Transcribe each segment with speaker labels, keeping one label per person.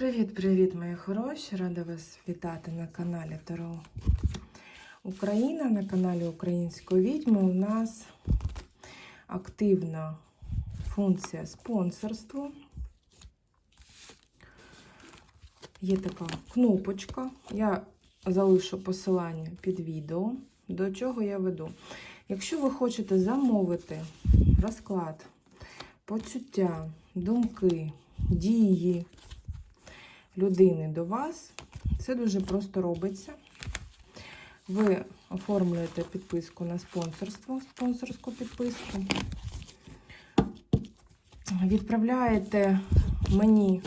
Speaker 1: Привіт-привіт, мої хороші! Рада вас вітати на каналі Таро Україна. На каналі Української відьми у нас активна функція спонсорства. Є така кнопочка. Я залишу посилання під відео, до чого я веду. Якщо ви хочете замовити розклад, почуття, думки, дії людини до вас, це дуже просто робиться. Ви оформлюєте підписку на спонсорство, спонсорську підписку. Відправляєте мені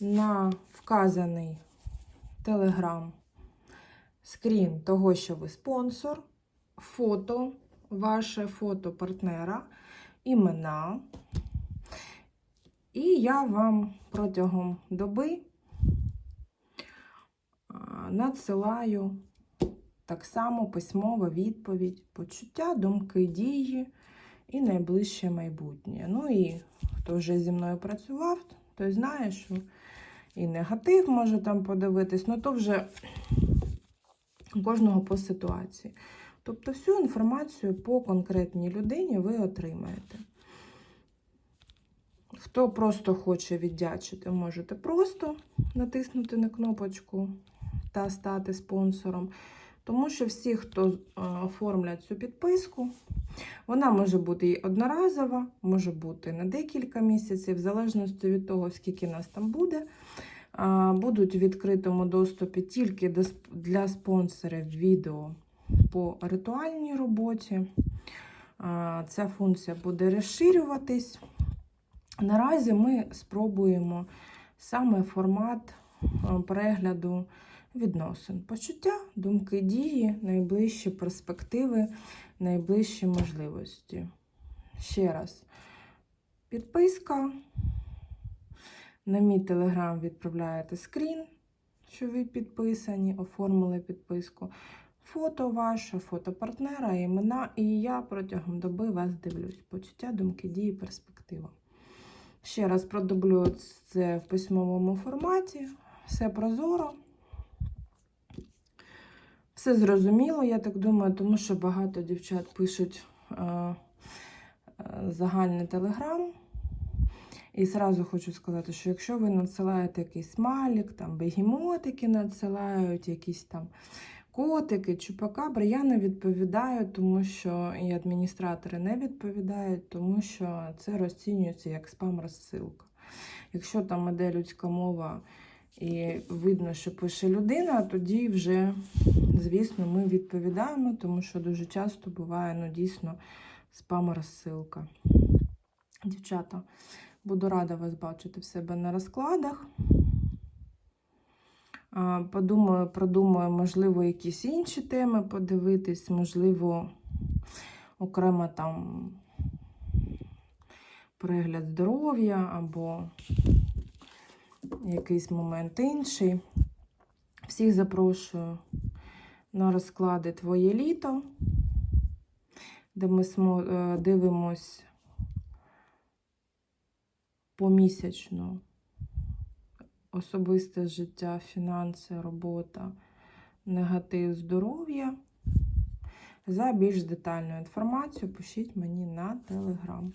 Speaker 1: на вказаний телеграм скрін того, що ви спонсор, фото, ваше фото партнера, імена. І я вам протягом доби надсилаю так само письмова відповідь, почуття, думки, дії і найближче майбутнє. Ну і хто вже зі мною працював, той знає, що і негатив може там подивитись, ну то вже кожного по ситуації. Тобто всю інформацію по конкретній людині ви отримаєте. Хто просто хоче віддячити, можете просто натиснути на кнопочку та стати спонсором. Тому що всі, хто оформлять цю підписку, вона може бути і одноразова, може бути на декілька місяців, в залежності від того, скільки нас там буде. Будуть в відкритому доступі тільки для спонсорів відео по ритуальній роботі. Ця функція буде розширюватись. Наразі ми спробуємо саме формат перегляду відносин. Почуття, думки, дії, найближчі перспективи, найближчі можливості. Ще раз, підписка. На мій телеграм відправляєте скрін, що ви підписані, оформили підписку. Фото ваше, фото партнера, імена, і я протягом доби вас дивлюсь. Почуття, думки, дії, перспектива. Ще раз продублю це в письмовому форматі. Все прозоро. Все зрозуміло, я так думаю, тому що багато дівчат пишуть е, е, загальний телеграм. І зразу хочу сказати, що якщо ви надсилаєте якийсь смайлик, там бегемотики надсилають, якісь там котики, чупакабри, я не відповідаю, тому що і адміністратори не відповідають, тому що це розцінюється як спам-розсилка. Якщо там іде людська мова і видно, що пише людина, тоді вже, звісно, ми відповідаємо, тому що дуже часто буває ну, дійсно спам-розсилка. Дівчата, буду рада вас бачити в себе на розкладах. Подумаю, продумаю, можливо, якісь інші теми подивитись, можливо, окремо там перегляд здоров'я або якийсь момент інший. Всіх запрошую на розклади Твоє літо, де ми е, дивимось помісячно особисте життя, фінанси, робота, негатив, здоров'я. За більш детальну інформацію пишіть мені на телеграм.